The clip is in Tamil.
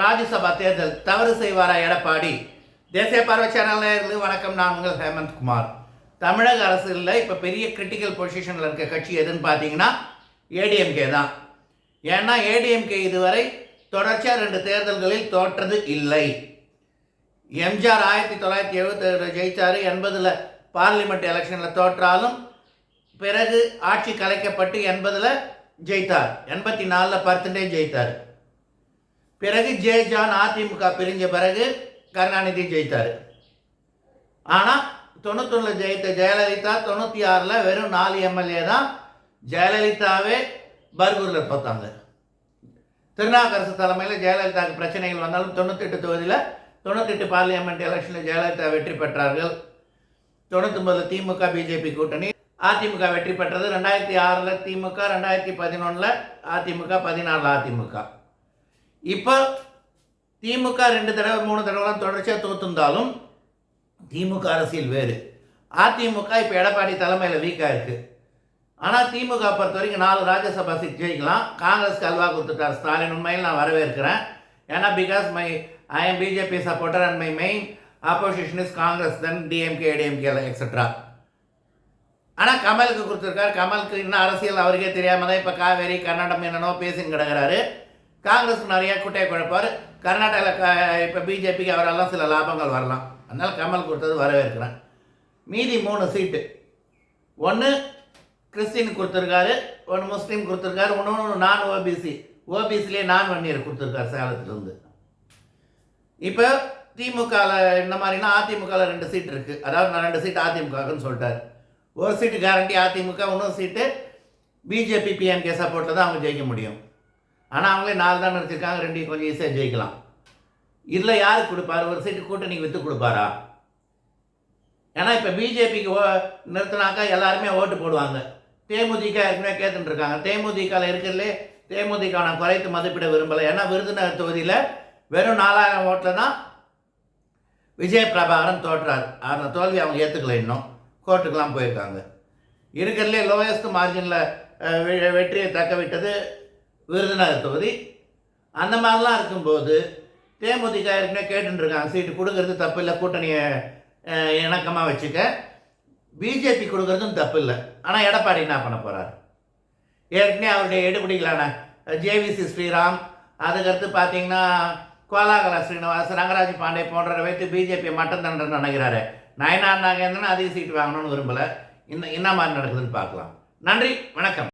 ராஜ்யசபா தேர்தல் தவறு செய்வாரா எடப்பாடி? தேசிய பார்வை சேனல் நேயர்களுக்கு வணக்கம். நான் உங்கள் ஹேமந்த் குமார். தமிழக அரசில் இப்போ பெரிய கிரிட்டிக்கல் பொசிஷனில் இருக்க கட்சி எதுன்னு பார்த்தீங்கன்னா ஏடிஎம்கே தான். ஏன்னா ஏடிஎம்கே இதுவரை தொடர்ச்சியாக ரெண்டு தேர்தல்களில் தோற்றது இல்லை. எம்ஜிஆர் ஆயிரத்தி தொள்ளாயிரத்தி எழுபத்தேழு ஜெயித்தார் எண்பதில் பார்லிமெண்ட் எலெக்ஷனில் தோற்றாலும் பிறகு ஆட்சி கலைக்கப்பட்டு எண்பதில் ஜெயித்தார். எண்பத்தி நாலில் பர்சன்டேஜ் ஜெயித்தார். பிறகு ஜே ஜான் அதிமுக பிரிஞ்ச பிறகு கருணாநிதி ஜெயித்தார். ஆனால் தொண்ணூத்தொன்னில் ஜெயித்த ஜெயலலிதா தொண்ணூற்றி ஆறில் வெறும் நாலு எம்எல்ஏ தான் ஜெயலலிதாவே பர்கூரில் பார்த்தாங்க திருநாவுக்கரசு தலைமையில் ஜெயலலிதாவுக்கு பிரச்சனைகள் வந்தாலும் தொண்ணூத்தெட்டு தொகுதியில் தொண்ணூத்தெட்டு பார்லிமெண்ட் எலெக்ஷனில் ஜெயலலிதா வெற்றி பெற்றார்கள். தொண்ணூத்தொம்பதில் திமுக பிஜேபி கூட்டணி. அதிமுக வெற்றி பெற்றது. ரெண்டாயிரத்தி ஆறில் திமுக ரெண்டாயிரத்தி பதினொன்றில் அதிமுக பதினாலில் அதிமுக. இப்போ திமுக ரெண்டு தடவை மூணு தடவைலாம் தொடர்ச்சியாக தோத்துருந்தாலும் திமுக அரசியல் வேறு. அதிமுக இப்போ எடப்பாடி தலைமையில் வீக்காக இருக்குது ஆனால் திமுக பொறுத்த வரைக்கும் நாலு ராஜ்யசபா சீட் ஜெயிக்கலாம். காங்கிரஸ்க்கு அல்வா கொடுத்துட்டார் ஸ்டாலின். உண்மையில் நான் வரவேற்கிறேன். ஏன்னா because my I am BJP supporter and my main opposition is Congress then DMK ADMK extra ஆனால் கமலுக்கு கொடுத்துருக்காரு. கமலுக்கு இன்னும் அரசியல் அவருக்கே தெரியாமல் தான் இப்போ காவேரி கன்னடம் என்னென்னோ பேசின்னு கிடக்கிறாரு. காங்கிரஸுக்கு நிறைய குட்டையை குழப்பார். கர்நாடகாவில் க இப்போ பிஜேபிக்கு அவரெல்லாம் சில லாபங்கள் வரலாம். அதனால் கமல் கொடுத்தது வரவேற்கிறேன். மீதி மூணு சீட்டு. ஒன்று கிறிஸ்டின் கொடுத்துருக்காரு ஒன்று முஸ்லீம் கொடுத்துருக்காரு ஒன்று நான் ஓபிசி ஓபிசிலே நான் வன்னியர் கொடுத்துருக்காரு சேலத்துலேருந்து. இப்போ திமுகவில் இந்த மாதிரினா அதிமுகவில் ரெண்டு சீட் இருக்குது அதாவது நான் ரெண்டு சீட் அதிமுகன்னு சொல்லிட்டார். ஒரு சீட்டு கேரண்டி அதிமுக இன்னொரு சீட்டு பிஜேபி பிஎம்கே சப்போர்ட்டில் தான் அவங்க ஜெயிக்க முடியும். ஆனால் அவங்களே நாலு தான் நினச்சிருக்காங்க ரெண்டையும் கொஞ்சம் ஈஸியாக ஜெயிக்கலாம். இதில் யாருக்கு கொடுப்பாரு? ஒரு சீட்டு கூட்டணி விற்று கொடுப்பாரா? ஏன்னா இப்போ பிஜேபிக்கு ஓ நிறுத்தினாக்கா எல்லாருமே ஓட்டு போடுவாங்க. தேமுதிக ஏற்கனவே கேட்டுருக்காங்க தேமுதிகாவில் தேமுதிகவில் இருக்கிறதுலே தேமுதிக நான் குறைத்து மதிப்பிட விரும்பலை. ஏன்னா விருதுநகர் தொகுதியில் வெறும் நாலாயிரம் ஓட்டில் தான் விஜய் பிரபாகரன் தோற்றார். அந்த தோல்வி அவங்க ஏற்றுக்கல இன்னும். கோர்ட்டுக்கெலாம் போயிருக்காங்க. இருக்கிறதுலே லோயஸ்ட் மார்ஜினில் வெற்றியை தக்க விட்டது விருதுநகர் தொகுதி. அந்த மாதிரிலாம் இருக்கும்போது தேமுதிக ஏற்கனவே கேட்டுருக்காங்க சீட்டு கொடுக்கறது தப்பு இல்லை கூட்டணியை இணக்கமாக வச்சுக்க. பிஜேபி கொடுக்கறதும் தப்பு இல்லை ஆனால் எடப்பாடி என்ன பண்ண போகிறார் ஏற்கனவே அவருடைய எடுபடிகளான ஜேவிசி ஸ்ரீராம் அதுக்கடுத்து பார்த்தீங்கன்னா கோலாகல ஸ்ரீனிவாஸ் ரங்கராஜ் பாண்டே போன்றவரை வைத்து பிஜேபியை மட்டம் தண்டனை நினைக்கிறாரு. நயனார் நாகேந்திரன் அதிக சீட்டு வாங்கணும்னு விரும்பலை. இந்த என்ன மாதிரி நடக்குதுன்னு பார்க்கலாம். நன்றி வணக்கம்.